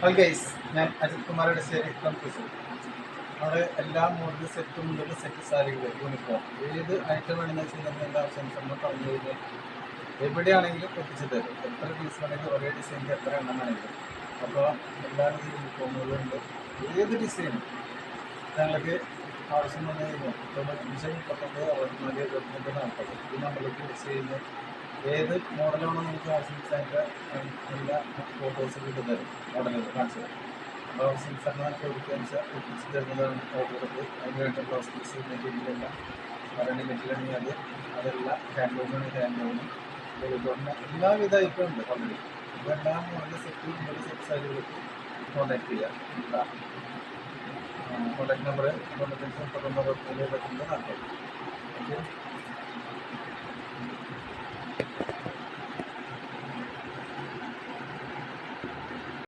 Hello guys ഞാൻ Ajith from Thrissur അവിടെ എല്ലാ മോഡൽ സെറ്റും മുതൽ സെറ്റ് സാരികൾ യൂണിഫോം ഏത് ഐറ്റം വേണമെന്ന് വെച്ചാൽ നമ്മൾ എല്ലാ ആവശ്യം പറഞ്ഞു കഴിഞ്ഞാൽ എവിടെയാണെങ്കിലും എത്തിച്ചു തരും. എത്ര പീസ് വേണമെങ്കിലും ഒരേ ഡിസൈനിൽ എത്ര എണ്ണം വേണമെങ്കിലും. അപ്പോൾ എല്ലാ യൂണിഫോമുകളുണ്ട് ഏത് ഡിസൈനും ഞങ്ങൾക്ക് ആവശ്യം വന്നു കഴിഞ്ഞാൽ തൊണ്ണൂറ്റഞ്ച് മുപ്പത്തൊമ്പത് അറുപത്തിനാല് എഴുപത്തിരണ്ട് നാൽപ്പത് ഈ നമ്പറിലേക്ക് വിളിച്ച് കഴിഞ്ഞാൽ ഏത് മോഡലാണോ നിങ്ങൾക്ക് ആവശ്യം എല്ലാ ഫോട്ടോസും കിട്ടുന്നത്? മോഡലുകൾ കാണിച്ചു അപ്പോൾ സെൻസറിന് ചോദിക്കുക വെച്ചാൽ ഒപ്പിച്ച് തരുന്നതാണ് ഓർഡറുകൾ അതിന് വേണ്ട പീസ് മെറ്റീരിയലെല്ലാം മരണി മെറ്റീരിയലാണെങ്കിൽ അത് അതെല്ലാം ഹാൻഡ് ലൂമിന് ഹാൻഡ് ലൂമിന് വെളിത്തോടിന് എല്ലാവിധ ഐറ്റം ഉണ്ട് ഓൾറെഡി ഇതെല്ലാം മോഡൽ സെറ്റ് മോഡൽ സെറ്റ് സൈഡുകൾക്ക് കോൺടാക്ട് ചെയ്യാം. കോൺടാക്ട് നമ്പർ തൊണ്ണൂറ്റഞ്ച് മുപ്പത്തൊമ്പത് എഴുപത്തിരണ്ട് നാൽപ്പത് ഓക്കെ